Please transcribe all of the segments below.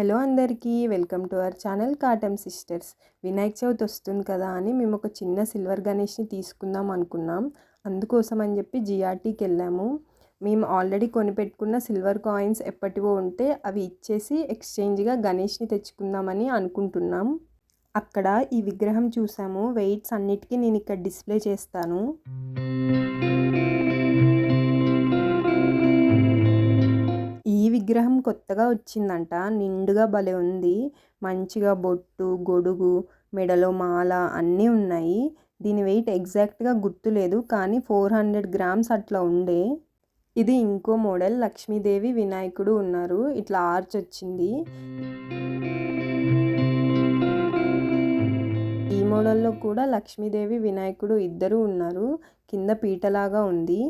Hello అందరికీ welcome to our channel కాటమ్ sisters. Vinayaka Chavithi వస్తుంది కదా అని మేము ఒక చిన్న సిల్వర్ గణేష్ని తీసుకుందాం అనుకున్నాం. అందుకోసం అని చెప్పి జిఆర్టీకి వెళ్ళాము. మేము ఆల్రెడీ కొనిపెట్టుకున్న సిల్వర్ కాయిన్స్ ఎప్పటివో ఉంటే అవి ఇచ్చేసి ఎక్స్చేంజ్గా గణేష్ని తెచ్చుకుందామని అనుకుంటున్నాం. అక్కడ ఈ విగ్రహం చూసాము. వెయిట్స్ అన్నిటికీ నేను ఇక్కడ డిస్ప్లే చేస్తాను. విగ్రహం కొత్తగా వచ్చిందంట. నిండుగా భలే ఉంది. మంచిగా బొట్టు గొడుగు మెడలో మాల అన్నీ ఉన్నాయి. దీని వెయిట్ ఎగ్జాక్ట్గా గుర్తులేదు కానీ ఫోర్ హండ్రెడ్ గ్రామ్స్ అట్లా ఉండే. ఇది ఇంకో మోడల్. లక్ష్మీదేవి వినాయకుడు ఉన్నారు. ఇట్లా ఆర్చ్ వచ్చింది. ఈ మోడల్లో కూడా లక్ష్మీదేవి వినాయకుడు ఇద్దరు ఉన్నారు. కింద పీటలాగా ఉంది.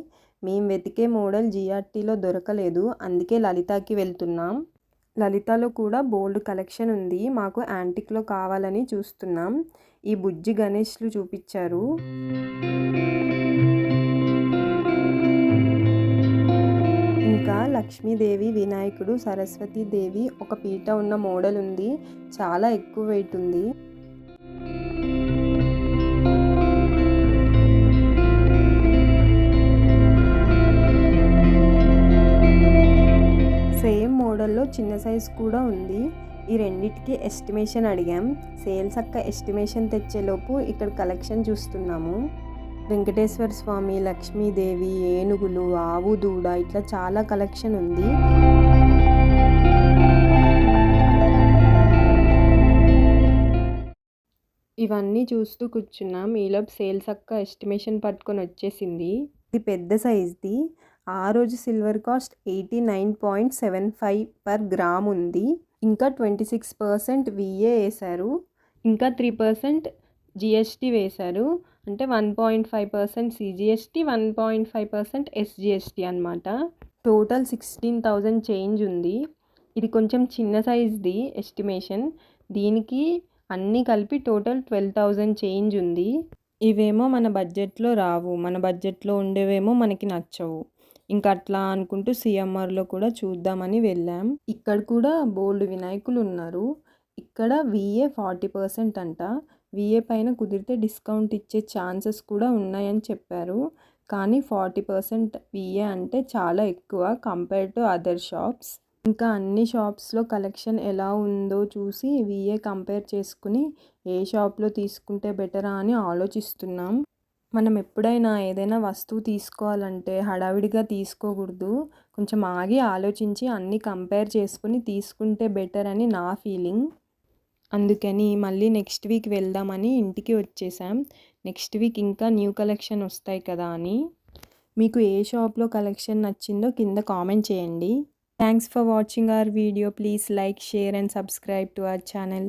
మేము వెతికే మోడల్ జిఆర్టీలో దొరకలేదు అందుకే లలితాకి వెళ్తున్నాం. లలితాలో కూడా బోల్డ్ కలెక్షన్ ఉంది మాకు యాంటిక్లో కావాలని చూస్తున్నాం. ఈ బుజ్జి గణేష్లు చూపించారు. ఇంకా లక్ష్మీదేవి వినాయకుడు సరస్వతీదేవి ఒక పీట ఉన్న మోడల్ ఉంది చాలా ఎక్కువ వెయిట్ ఉంది. మోడల్లో చిన్న సైజ్ కూడా ఉంది. ఈ రెండిటికి ఎస్టిమేషన్ అడిగాం. సేల్స్ అక్క ఎస్టిమేషన్ తెచ్చేలోపు ఇక్కడ కలెక్షన్ చూస్తున్నాము. వెంకటేశ్వర స్వామి లక్ష్మీదేవి ఏనుగులు ఆవు దూడ ఇట్లా చాలా కలెక్షన్ ఉంది. ఇవన్నీ చూస్తూ కూర్చున్నాం. ఈలోపు సేల్స్ అక్క ఎస్టిమేషన్ పట్టుకొని వచ్చేసింది. ఇది పెద్ద సైజ్ది. ఆ రోజు silver cost eighty nine point seven five per gram ఉంది. ఇంకా ట్వంటీ సిక్స్ పర్సెంట్ విఏ వేశారు. ఇంకా త్రీ పర్సెంట్ జిఎస్టీ వేశారు. అంటే one point five percent CGST one point five percent SGST అనమాట టోటల్ సిక్స్టీన్ థౌజండ్ చేంజ్ ఉంది. ఇది కొంచెం చిన్న సైజ్ది ఎస్టిమేషన్. దీనికి అన్నీ కలిపి టోటల్ ట్వెల్వ్ థౌజండ్ చేంజ్ ఉంది. ఇవేమో మన బడ్జెట్లో రావు. మన బడ్జెట్లో ఉండేవేమో మనకి నచ్చవు. ఇంకా అట్లా అనుకుంటూ సిఎంఆర్లో కూడా చూద్దామని వెళ్ళాం. ఇక్కడ కూడా బోల్డ్ వినాయకులు ఉన్నారు ఇక్కడ విఏ ఫార్టీ పర్సెంట్ అంట. విఏ పైన కుదిరితే డిస్కౌంట్ ఇచ్చే ఛాన్సెస్ కూడా ఉన్నాయని చెప్పారు. కానీ ఫార్టీ పర్సెంట్ విఏ అంటే చాలా ఎక్కువ కంపేర్ టు అదర్ షాప్స్. ఇంకా అన్ని షాప్స్లో కలెక్షన్ ఎలా ఉందో చూసి విఏ కంపేర్ చేసుకుని ఏ షాప్లో తీసుకుంటే బెటరా అని ఆలోచిస్తున్నాం. మనం ఎప్పుడైనా ఏదైనా వస్తువు తీసుకోవాలంటే హడావిడిగా తీసుకోకూడదు. కొంచెం ఆగి ఆలోచించి అన్నీ కంపేర్ చేసుకుని తీసుకుంటే బెటర్ అని నా ఫీలింగ్. అందుకని మళ్ళీ నెక్స్ట్ వీక్ వెళ్దామని ఇంటికి వచ్చేసాం. నెక్స్ట్ వీక్ ఇంకా న్యూ కలెక్షన్ వస్తాయి కదా అని. మీకు ఏ షాప్లో కలెక్షన్ నచ్చిందో కింద కామెంట్ చేయండి. Thanks for watching our video. Please like share and subscribe to our channel.